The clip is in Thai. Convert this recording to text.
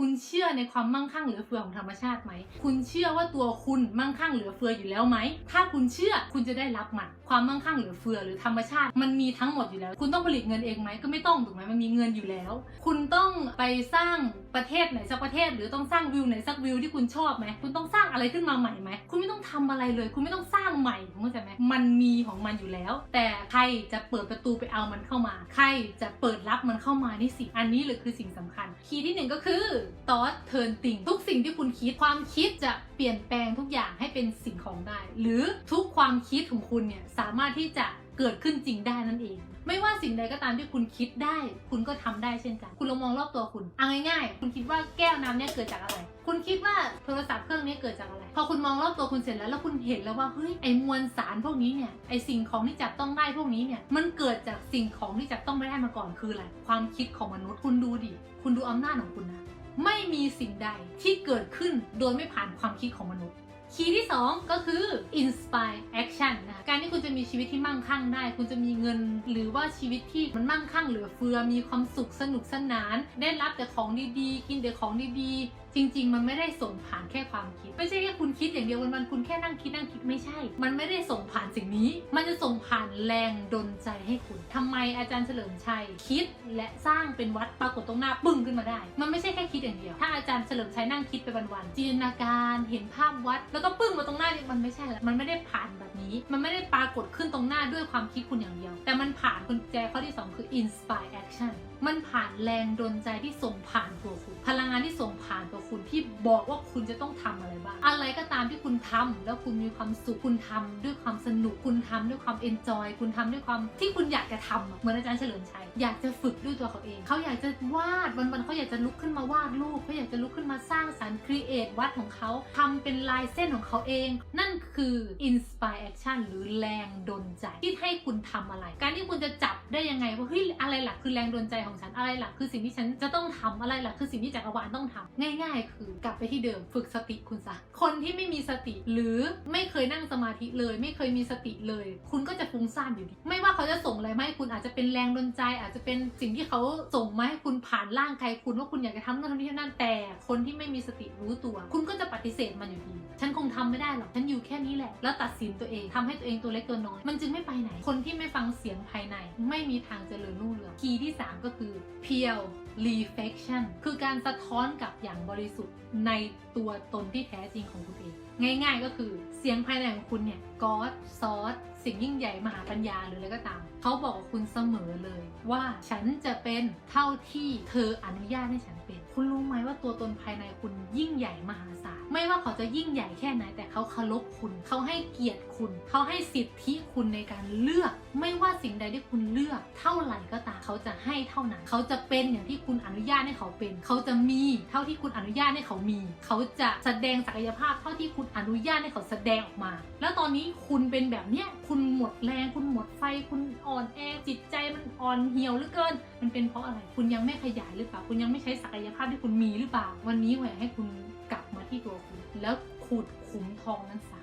คุณเชื่อในความมั่งคั่งเหลือเฟือของธรรมชาติไหม คุณเชื่อว่าตัวคุณมั่งคั่งเหลือเฟืออยู่แล้วไหม ถ้าคุณเชื่อคุณจะได้รับมันความมั่งคั่งเหลือเฟือหรือธรรมชาติ มันมีทั้งหมดอยู่แล้ว คุณต้องผลิตเงินเองไหมก็ไม่ต้องถูกไหมมันมีเงินอยู่แล้ว คุณต้องไปสร้างประเทศไหนสักประเทศ หรือต้องสร้างวิวไหนสักวิวที่คุณชอบไหมคุณต้องสร้างอะไรขึ้นมาใหม่ไหมคุณไม่ต้องทำอะไรเลย คุณไม่ต้องสร้างใหม่เข้าใจไหมมันมีของมันอยู่แล้ว แต่ใครจะเปิดประตูไปเอามันเข้ามา ใครจะเปิดรับมันเข้ามานี่สิอันนี้เลยคือสิ่งสำคัญ คีย์ที่หนึ่งก็คือ thought turn thing ทุกสิ่งที่คุณคิดความคิดจะเปลี่ยนแปลงทุกอย่างให้เป็นสิ่งของได้ หรือทุกความคิดของคุณเนี่ยสามารถที่จะเกิดขึ้นจริงได้นั่นเอง ไม่ว่าสิ่งใดก็ตามที่คุณคิดได้ คุณก็ทำได้เช่นกัน คุณลองมองรอบตัวคุณเอาง่ายๆ คุณคิดว่าแก้วน้ำเนี่ยเกิดจากอะไร คุณคิดว่าโทรศัพท์เครื่องนี้เกิดจากอะไร พอคุณมองรอบตัวคุณเสร็จแล้วแล้วคุณเห็นแล้วว่าเฮ้ยไอ้มวลสารพวกนี้เนี่ยไอ้สิ่งของที่จับต้องได้พวกนี้เนี่ยมันเกิดจากสิ่งของที่จับต้องไม่ได้มาก่อนคืออะไรความคิดของมนุษย์คุณดูดิคุณดูอำนาจของคุณนะ ไม่มีสิ่งใดที่เกิดขึ้นโดยไม่ผ่านความคิดของมนุษย์คีย์ที่ 2 ก็คือ inspire action นะคะการที่คุณจะมีชีวิตที่มั่งคั่งได้ คุณจะมีเงิน หรือว่าชีวิตที่มันมั่งคั่งเหลือเฟือ มีความสุขสนุกสนาน ได้รับแต่ของดีๆ กินแต่ของดีๆ จริง ๆ มันไม่ได้ส่งผ่านแค่ความคิด ไม่ใช่แค่ อย่างเดียววันๆคุณแค่นั่งคิดนั่งคิดไม่ใช่ มันไม่ได้ส่งผ่านสิ่งนี้ มันจะส่งผ่านแรงดลใจให้คุณทำไมอาจารย์เฉลิมชัยคิดและสร้างเป็นวัดปรากฏตรงหน้าปึ้งขึ้นมาได้ มันไม่ใช่แค่คิดอย่างเดียว ถ้าอาจารย์เฉลิมชัยนั่งคิดไปวันๆจินตนาการเห็นภาพวัด แล้วก็ปึ้งมาตรงหน้านี่มันไม่ใช่ละมันไม่ได้ผ่านแบบนี้ มันไม่ได้ปรากฏขึ้นตรงหน้าด้วยความคิดคุณอย่างเดียว แต่มันผ่านกุญแจข้อที่สองคือ inspire action มันผ่านแรงดลใจที่ส่งผ่านตัวคุณ พลังงานที่ส่งผ่านตัวคุณที่บอกว่าคุณจะต้องทำอะไรบ้างอะไรก็ตามที่คุณทำแล้วคุณมีความสุขคุณทำด้วยความสนุกคุณทำด้วยความเอนจอยคุณทำด้วยความที่คุณอยากจะทำเหมือนอาจารย์เฉลิมชัยอยากจะฝึกด้วยตัวเขาเอง เขาอยากจะวาดวันๆเขาอยากจะลุกขึ้นมาวาดรูปเขาอยากจะลุกขึ้นมาสร้างสรรค์ครีเอทวัดของเขาทำเป็นลายเส้นของเขาเอง นั่นคือ inspire action หรือแรงดลใจที่ให้คุณทำอะไร การที่คุณจะจับได้ยังไงว่าเฮ้ยอะไรหลักคือแรงดลใจของฉันอะไรหลักคือสิ่งที่ฉันจะต้องทำอะไรหลักคือสิ่งที่จักรวาลต้องทำง่าย ๆ คือกลับไปที่เดิมฝึกสติคุณซะคนที่ไม่มีีสติ หรือไม่เคยนั่งสมาธิเลย ไม่เคยมีสติเลย คุณก็จะฟุ้งซ่านอยู่ดี ไม่ว่าเขาจะส่งอะไรมาให้คุณอาจจะเป็นแรงดลใจ อาจจะเป็นสิ่งที่เขาส่งมาให้คุณผ่านร่างกายคุณว่าคุณอยากจะทำนู่นทำนี่นั่นแต่ คนที่ไม่มีสติรู้ตัว คุณก็จะปฏิเสธมันอยู่ดี ฉันคงทำไม่ได้หรอกฉันอยู่แค่นี้แหละ แล้วตัดสินตัวเองทำให้ตัวเองตัวเล็กตัวน้อย มันจึงไม่ไปไหน คนที่ไม่ฟังเสียงภายใน ไม่มีทางเจริญรุ่งเรืองคีย์ที่ 3 ก็คือ pure reflection คือการสะท้อนกับอย่างบริสุทธิ์ในตัวตนที่แท้จริงของคุณเอง ง่ายๆก็คือเสียงภายในของคุณเนี่ยกอดซอส สิ่งยิ่งใหญ่มหาปัญญาหรืออะไรก็ตาม เขาบอกกับคุณเสมอเลย ว่าฉันจะเป็นเท่าที่เธออนุญาตให้ฉันเป็น คุณรู้ไหมว่าตัวตนภายในคุณยิ่งใหญ่มหาศาลไม่ว่าเขาจะยิ่งใหญ่แค่ไหนแต่เขาเคารพคุณ เขาให้เกียรติคุณ เขาให้สิทธิคุณในการเลือก ไม่ว่าสิ่งใดที่คุณเลือกเท่าไหร่ก็ตามเขาจะให้เท่านั้น เขาจะเป็นอย่างที่คุณอนุญาตให้เขาเป็น เขาจะมีเท่าที่คุณอนุญาตให้เขามี เขาจะแสดงศักยภาพเท่าที่คุณอนุญาตให้เขาแสดงออกมา แล้วตอนนี้คุณเป็นแบบเนี้ยคุณณหมดแรง คุณหมดไฟ คุณอ่อนแอจิตใจมันอ่อนเหี่ยวเหลือเกิน มันเป็นเพราะอะไร คุณยังไม่ขยายหรือเปล่า คุณยังไม่ใช้ศักยภาพที่คุณมีหรือเปล่า วันนี้แหวให้คุณกลับมาที่ตัวคุณ แล้วขุดขุมทองนั้นซะ